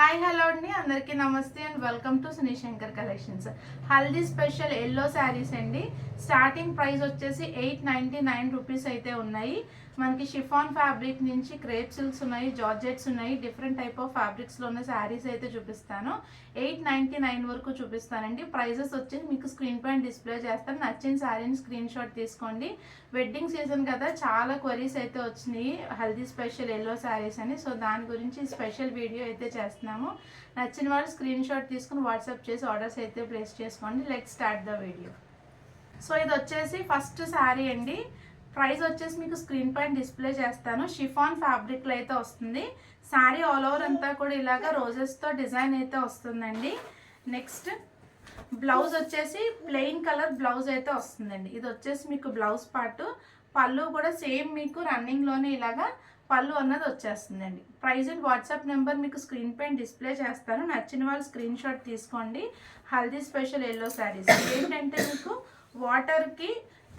Hi hello అండి. అందరికీ నమస్తే and welcome to Shankar collections. Haldi special yellow sarees అండి. స్టార్టింగ్ ప్రైస్ వచ్చేసి ఎయిట్ నైంటీ నైన్ రూపీస్ అయితే ఉన్నాయి. మనకి షిఫాన్ ఫ్యాబ్రిక్ నుంచి క్రేప్ సిల్క్స్ ఉన్నాయి జార్జెట్స్ ఉన్నాయి డిఫరెంట్ టైప్ ఆఫ్ ఫ్యాబ్రిక్స్లో ఉన్న శారీస్ అయితే చూపిస్తాను. ఎయిట్ నైంటీ నైన్ వరకు చూపిస్తానండి. ప్రైజెస్ వచ్చేసి మీకు స్క్రీన్ పైన డిస్ప్లే చేస్తాను. నచ్చిన శారీని స్క్రీన్ షాట్ తీసుకోండి. వెడ్డింగ్ సీజన్ కదా చాలా క్వరీస్ అయితే వచ్చినాయి. హల్దీ స్పెషల్ ఎల్లో శారీస్ అని. సో దాని గురించి స్పెషల్ వీడియో అయితే చేస్తున్నాము. నచ్చిన వాళ్ళు స్క్రీన్ షాట్ తీసుకుని వాట్సాప్ చేసి ఆర్డర్స్ అయితే ప్లేస్ చేసుకోండి. Let start the video so ఇది వచ్చేసి ఫస్ట్ శారీ అండి. ప్రైస్ వచ్చేసి మీకు స్క్రీన్ పైన డిస్ప్లే చేస్తాను. షిఫాన్ ఫ్యాబ్రిక్లో అయితే వస్తుంది. శారీ ఆల్ ఓవర్ అంతా కూడా ఇలాగ రోజెస్తో డిజైన్ అయితే వస్తుందండి. నెక్స్ట్ బ్లౌజ్ వచ్చేసి ప్లెయిన్ కలర్ బ్లౌజ్ అయితే వస్తుందండి. ఇది వచ్చేసి మీకు బ్లౌజ్ పార్ట్ పళ్ళు కూడా సేమ్ మీకు రన్నింగ్లోనే ఇలాగా పళ్ళు అన్నది వచ్చేస్తుందండి. ప్రైజ్ అండ్ వాట్సాప్ నెంబర్ మీకు స్క్రీన్ పైన డిస్ప్లే చేస్తాను. నచ్చిన వాళ్ళు స్క్రీన్ షాట్ తీసుకోండి. Haldi special yellow sarees. ఏంటంటే మీకు వాటర్కి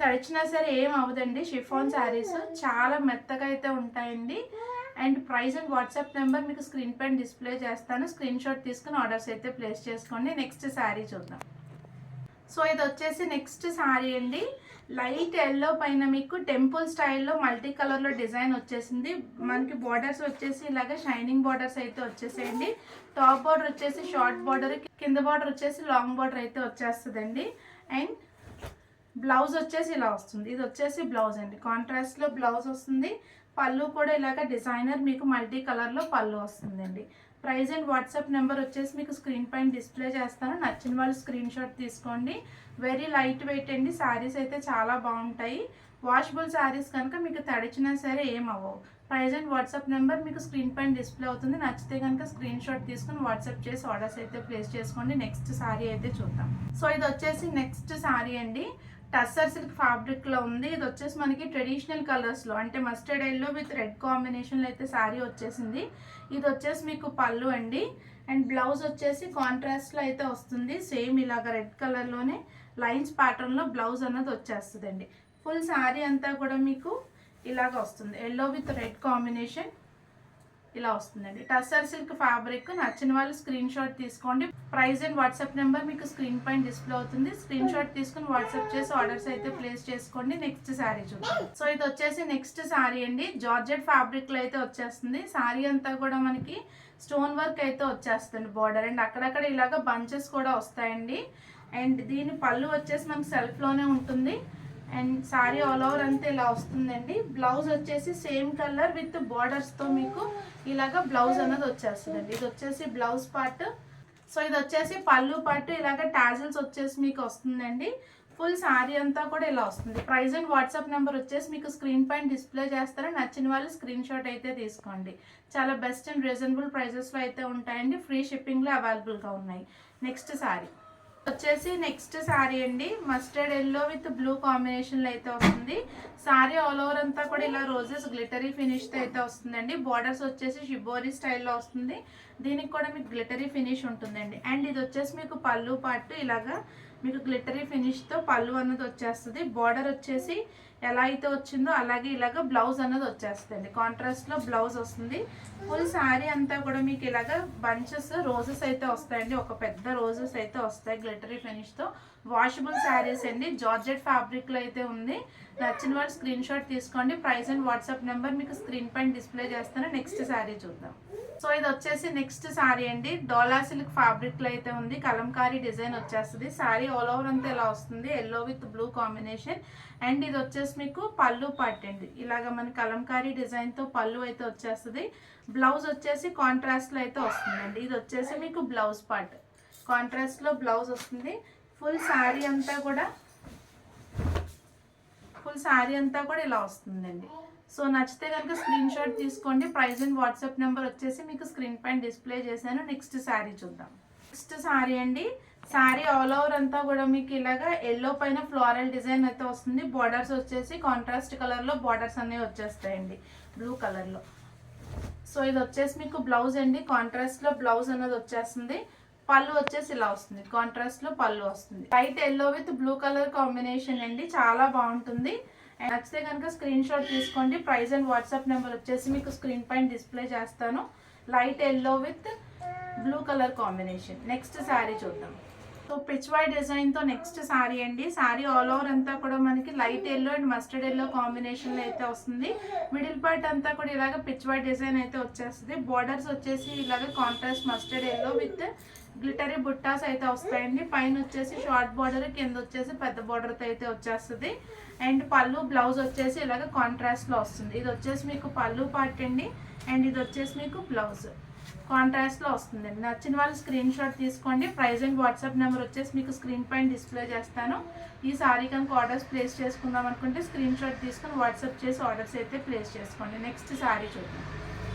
తడిచినా సరే ఏం అవ్వదండి. షిఫాన్ శారీస్ చాలా మెత్తగా అయితే ఉంటాయండి. And price and WhatsApp number మీకు స్క్రీన్ పైన డిస్ప్లే చేస్తాను. స్క్రీన్ షాట్ తీసుకుని ఆర్డర్స్ అయితే ప్లేస్ చేసుకోండి. నెక్స్ట్ శారీ చూద్దాం. సో ఇది వచ్చేసి నెక్స్ట్ శారీ అండి. లైట్ ఎల్లో పైన మీకు టెంపుల్ స్టైల్లో మల్టీ కలర్లో డిజైన్ వచ్చేసింది. మనకి బార్డర్స్ వచ్చేసి ఇలాగ షైనింగ్ బార్డర్స్ అయితే వచ్చేసేయండి. టాప్ బార్డర్ వచ్చేసి షార్ట్ బార్డర్ కింద బార్డర్ వచ్చేసి లాంగ్ బార్డర్ అయితే వచ్చేస్తుందండి. అండ్ బ్లౌజ్ వచ్చేసి ఇలా వస్తుంది. ఇది వచ్చేసి బ్లౌజ్ అండి. కాంట్రాస్ట్లో బ్లౌజ్ వస్తుంది. పళ్ళు కూడా ఇలాగ డిజైనర్ మీకు మల్టీ కలర్లో పళ్ళు వస్తుందండి. ప్రైజ్ అండ్ వాట్సాప్ నెంబర్ వచ్చేసి మీకు స్క్రీన్ పైన డిస్ప్లే చేస్తాను. నచ్చిన వాళ్ళు స్క్రీన్ షాట్ తీసుకోండి. వెరీ లైట్ వెయిట్ అండి. శారీస్ అయితే చాలా బాగుంటాయి. వాషబుల్ శారీస్ కనుక మీకు తడిచినా సరే ఏం అవ్వవు. అండ్ వాట్సాప్ నెంబర్ మీకు స్క్రీన్ పైన డిస్ప్లే అవుతుంది. నచ్చితే కనుక స్క్రీన్ షాట్ తీసుకుని వాట్సాప్ చేసి ఆర్డర్స్ అయితే ప్లేస్ చేసుకోండి. నెక్స్ట్ శారీ అయితే చూద్దాం. సో ఇది వచ్చేసి నెక్స్ట్ శారీ అండి. టస్సర్ సిల్క్ ఫ్యాబ్రిక్లో ఉంది. ఇది వచ్చేసి మనకి ట్రెడిషనల్ కలర్స్లో అంటే మస్టర్డ్ ఎల్లో విత్ రెడ్ కాంబినేషన్లో అయితే శారీ వచ్చేసింది. ఇది వచ్చేసి మీకు పళ్ళు అండి. అండ్ బ్లౌజ్ వచ్చేసి కాంట్రాస్ట్లో అయితే వస్తుంది. సేమ్ ఇలాగ రెడ్ కలర్లోనే లైన్స్ ప్యాటర్న్లో బ్లౌజ్ అన్నది వచ్చేస్తుందండి. ఫుల్ శారీ అంతా కూడా మీకు ఇలాగ వస్తుంది. ఎల్లో విత్ రెడ్ కాంబినేషన్ ఇలా వస్తుందండి. టస్సర్ సిల్క్ ఫ్యాబ్రిక్ నచ్చిన వాళ్ళు స్క్రీన్ షాట్ తీసుకోండి. ప్రైస్ అండ్ వాట్సాప్ నెంబర్ మీకు స్క్రీన్ పైన డిస్ప్లే అవుతుంది. స్క్రీన్ షాట్ తీసుకుని వాట్సాప్ చేసి ఆర్డర్స్ అయితే ప్లేస్ చేసుకోండి. నెక్స్ట్ శారీ చూద్దాం. సో ఇది వచ్చేసి నెక్స్ట్ శారీ అండి. జార్జెట్ ఫ్యాబ్రిక్లో అయితే వచ్చేస్తుంది. శారీ అంతా కూడా మనకి స్టోన్ వర్క్ అయితే వచ్చేస్తుంది బార్డర్ అండ్ అక్కడక్కడ ఇలాగ బంచెస్ కూడా వస్తాయండి. అండ్ దీని పళ్ళు వచ్చేసి మనకి సెల్ఫ్లోనే ఉంటుంది. అండ్ శారీ ఆల్ ఓవర్ అంతా ఇలా వస్తుందండి. బ్లౌజ్ వచ్చేసి సేమ్ కలర్ విత్ బార్డర్స్తో మీకు ఇలాగ బ్లౌజ్ అన్నది వచ్చేస్తుందండి. ఇది వచ్చేసి బ్లౌజ్ పార్ట్. సో ఇది వచ్చేసి పళ్ళు పార్ట్ ఇలాగ టాజిల్స్ వచ్చేసి మీకు వస్తుందండి. ఫుల్ శారీ అంతా కూడా ఇలా వస్తుంది. ప్రైస్ అండ్ వాట్సాప్ నెంబర్ వచ్చేసి మీకు స్క్రీన్ పైన డిస్ప్లే చేస్తారు? నచ్చిన వాళ్ళు స్క్రీన్ షాట్ అయితే తీసుకోండి. చాలా బెస్ట్ అండ్ రీజనబుల్ ప్రైజెస్లో అయితే ఉంటాయండి. ఫ్రీ షిప్పింగ్లో అవైలబుల్గా ఉన్నాయి. నెక్స్ట్ శారీ వచ్చేసి నెక్స్ట్ శారీ అండి. మస్టర్డ్ ఎల్లో విత్ బ్లూ కాంబినేషన్లో అయితే వస్తుంది. శారీ ఆల్ ఓవర్ అంతా కూడా ఇలా రోజెస్ గ్లిటరీ ఫినిష్తో అయితే వస్తుందండి. బార్డర్స్ వచ్చేసి షిబోరి స్టైల్లో వస్తుంది. దీనికి కూడా మీకు గ్లిటరీ ఫినిష్ ఉంటుందండి. అండ్ ఇది వచ్చేసి మీకు పళ్ళు పాటు ఇలాగా మీకు గ్లిటరీ ఫినిష్తో పళ్ళు అన్నది వచ్చేస్తుంది. బార్డర్ వచ్చేసి ఎలా అయితే వచ్చిందో అలాగే ఇలాగ బ్లౌజ్ అన్నది వచ్చేస్తుంది కాంట్రాస్ట్లో బ్లౌజ్ వస్తుంది. ఫుల్ శారీ అంతా కూడా మీకు ఇలాగ బంచెస్ రోజెస్ అయితే వస్తాయండి. ఒక పెద్ద రోజెస్ అయితే వస్తాయి గ్లిటరీ ఫినిష్తో. వాషబుల్ శారీస్ అండి. జార్జెట్ ఫ్యాబ్రిక్లో అయితే ఉంది. నచ్చిన వాళ్ళు స్క్రీన్ షాట్ తీసుకోండి. ప్రైస్ అండ్ వాట్సాప్ నెంబర్ మీకు స్క్రీన్ పైన డిస్ప్లే చేస్తాను. నెక్స్ట్ శారీ చూద్దాం. సో ఇది వచ్చేసి నెక్స్ట్ శారీ అండి. డోలా సిల్క్ ఫ్యాబ్రిక్లో అయితే ఉంది. కలంకారీ డిజైన్ వచ్చేస్తుంది. శారీ ఆల్ ఓవర్ అంతా ఇలా వస్తుంది? Yellow with blue combination and ఇది వచ్చేసి మీకు పళ్ళు పార్ట్ అండి. ఇలాగ మన కలంకారీ డిజైన్తో పళ్ళు అయితే వచ్చేస్తుంది. బ్లౌజ్ వచ్చేసి కాంట్రాస్ట్లో అయితే వస్తుందండి. ఇది వచ్చేసి మీకు బ్లౌజ్ పార్ట్ కాంట్రాస్ట్లో బ్లౌజ్ వస్తుంది. ఫుల్ శారీ అంతా కూడా ఫుల్ శారీ అంతా కూడా ఇలా వస్తుందండి. సో నచ్చితే కనుక స్క్రీన్ షాట్ తీసుకోండి. ప్రైజ్ అండ్ వాట్సాప్ నెంబర్ వచ్చేసి మీకు స్క్రీన్ పైన డిస్ప్లే చేశాను. నెక్స్ట్ శారీ చూద్దాం. నెక్స్ట్ శారీ అండి. శారీ ఆల్ ఓవర్ అంతా కూడా మీకు ఇలాగా ఎల్లో పైన ఫ్లోరల్ డిజైన్ అయితే వస్తుంది. బార్డర్స్ వచ్చేసి కాంట్రాస్ట్ కలర్లో బార్డర్స్ అనేవి వచ్చేస్తాయండి. బ్లూ కలర్లో సో ఇది వచ్చేసి మీకు బ్లౌజ్ అండి. కాంట్రాస్ట్లో బ్లౌజ్ అనేది వచ్చేస్తుంది. పళ్ళు వచ్చేసి ఇలా వస్తుంది. కాంట్రాస్ట్లో పళ్ళు వస్తుంది. White yellow with blue colour combination అండి. చాలా బాగుంటుంది. నచ్చితే కనుక స్క్రీన్ షాట్ తీసుకోండి. ప్రైస్ అండ్ వాట్సాప్ నెంబర్ వచ్చేసి మీకు స్క్రీన్ పైన డిస్ప్లే చేస్తాను. Light yellow with blue colour combination next saree చూద్దాం. సో పిచ్ వై డిజైన్తో నెక్స్ట్ శారీ అండి. శారీ ఆల్ ఓవర్ అంతా కూడా మనకి light yellow and mustard yellow కాంబినేషన్లో అయితే వస్తుంది. మిడిల్ పార్ట్ అంతా కూడా ఇలాగ పిచ్ వై డిజైన్ అయితే వచ్చేస్తుంది. బార్డర్స్ వచ్చేసి ఇలాగ contrast mustard yellow with glittery buttas అయితే వస్తాయండి. పైన వచ్చేసి షార్ట్ బార్డర్ కింద వచ్చేసి పెద్ద బార్డర్తో అయితే వచ్చేస్తుంది. అండ్ పళ్ళు బ్లౌజ్ వచ్చేసి ఇలాగ కాంట్రాస్ట్లో వస్తుంది. ఇది వచ్చేసి మీకు పళ్ళు పార్ట్ అండి. అండ్ ఇది వచ్చేసి మీకు బ్లౌజ్ కాంట్రాస్ట్లో వస్తుందండి నచ్చిన వాళ్ళు స్క్రీన్ షాట్ తీసుకోండి. ప్రైజ్ అండ్ వాట్సాప్ నెంబర్ వచ్చేసి మీకు స్క్రీన్ పైన డిస్ప్లే చేస్తాను. ఈ సారీ కనుక ఆర్డర్స్ ప్లేస్ చేసుకుందాం అనుకుంటే స్క్రీన్ షాట్ తీసుకొని వాట్సాప్ చేసి ఆర్డర్స్ అయితే ప్లేస్ చేసుకోండి. నెక్స్ట్ సారీ చూద్దాం.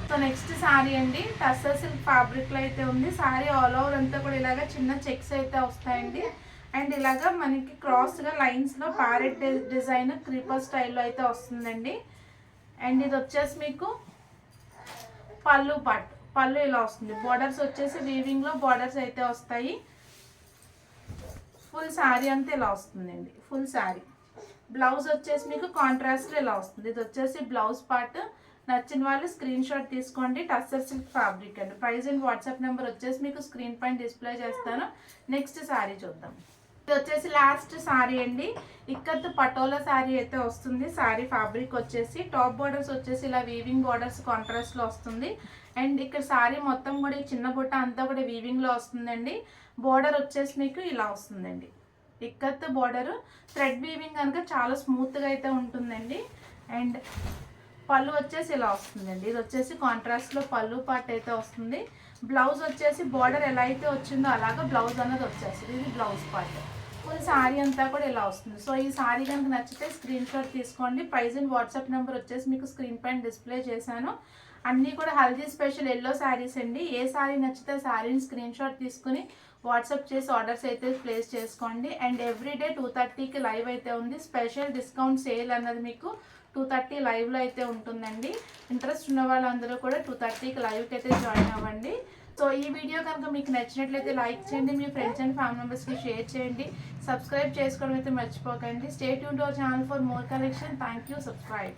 సో నెక్స్ట్ సారీ అండి. టస్సర్ సిల్క్ ఫ్యాబ్రిక్లో అయితే ఉంది. సారీ ఆల్ ఓవర్ అంతా కూడా ఇలాగ చిన్న చెక్స్ అయితే వస్తాయండి. అండ్ ఇలాగ మనకి క్రాస్గా లైన్స్లో ప్యారెట్ డిజైన్ క్రీపర్ స్టైల్లో అయితే వస్తుందండి. అండ్ ఇది వచ్చేసి మీకు పళ్ళు పాట్. పళ్ళు ఇలా వస్తుంది. బార్డర్స్ వచ్చేసి వీవింగ్లో బార్డర్స్ అయితే వస్తాయి. ఫుల్ శారీ అంతా ఇలా వస్తుందండి. ఫుల్ శారీ బ్లౌజ్ వచ్చేసి మీకు కాంట్రాస్ట్ ఇలా వస్తుంది. ఇది వచ్చేసి బ్లౌజ్ పార్ట్ నచ్చిన వాళ్ళు స్క్రీన్ షాట్ తీసుకోండి. టస్సర్ సిల్క్ ఫ్యాబ్రిక్ అండి. ప్రైస్ అండ్ వాట్సాప్ నెంబర్ వచ్చేసి మీకు స్క్రీన్ పైన డిస్ప్లే చేస్తాను. నెక్స్ట్ శారీ చూద్దాం. ఇది వచ్చేసి లాస్ట్ శారీ అండి. ఇక్కత్ పటోలా శారీ అయితే వస్తుంది. శారీ ఫ్యాబ్రిక్ వచ్చేసి టాప్ బార్డర్స్ వచ్చేసి ఇలా వీవింగ్ బార్డర్స్ కాంట్రాస్ట్లో వస్తుంది. అండ్ ఇక్కడ శారీ మొత్తం కూడా ఈ చిన్న బుట్ట అంతా కూడా వీవింగ్లో వస్తుందండి. బార్డర్ వచ్చేసి మీకు ఇలా వస్తుందండి. ఇక్కత్ బార్డర్ థ్రెడ్ వీవింగ్ కనుక చాలా స్మూత్గా అయితే ఉంటుందండి. అండ్ పళ్ళు వచ్చేసి ఇలా వస్తుందండి. ఇది వచ్చేసి కాంట్రాస్ట్లో పళ్ళు పార్ట్ అయితే వస్తుంది. బ్లౌజ్ వచ్చేసి బార్డర్ ఎలా అయితే వచ్చిందో అలాగా బ్లౌజ్ అనేది వచ్చేస్తుంది. ఇది బ్లౌజ్ పార్ట్ ఫుల్ శారీ అంతా కూడా ఇలా వస్తుంది. సో ఈ శారీ కనుక నచ్చితే స్క్రీన్ షాట్ తీసుకోండి. ప్రైజ్ అండ్ వాట్సాప్ నెంబర్ వచ్చేసి మీకు స్క్రీన్ పైన డిస్ప్లే చేశాను. అన్నీ కూడా హల్దీ స్పెషల్ ఎల్లో శారీస్ అండి. ఏ శారీ నచ్చితే శారీని స్క్రీన్ షాట్ తీసుకుని వాట్సాప్ చేసి ఆర్డర్స్ అయితే ప్లేస్ చేసుకోండి. అండ్ ఎవ్రీడే టూ థర్టీకి లైవ్ అయితే ఉంది. స్పెషల్ డిస్కౌంట్ సేల్ అన్నది మీకు టూ థర్టీ లైవ్లో అయితే ఉంటుందండి. ఇంట్రెస్ట్ ఉన్న వాళ్ళందరూ కూడా టూ థర్టీకి లైవ్కి అయితే జాయిన్ అవ్వండి. సో ఈ వీడియో కనుక మీకు నచ్చినట్లయితే లైక్ చేయండి మీ ఫ్రెండ్స్ అండ్ ఫ్యామిలీ మెంబర్స్కి షేర్ చేయండి. సబ్స్క్రైబ్ చేసుకోవడం అయితే మర్చిపోకండి. Stay Yoon our channel for more collection thank you subscribe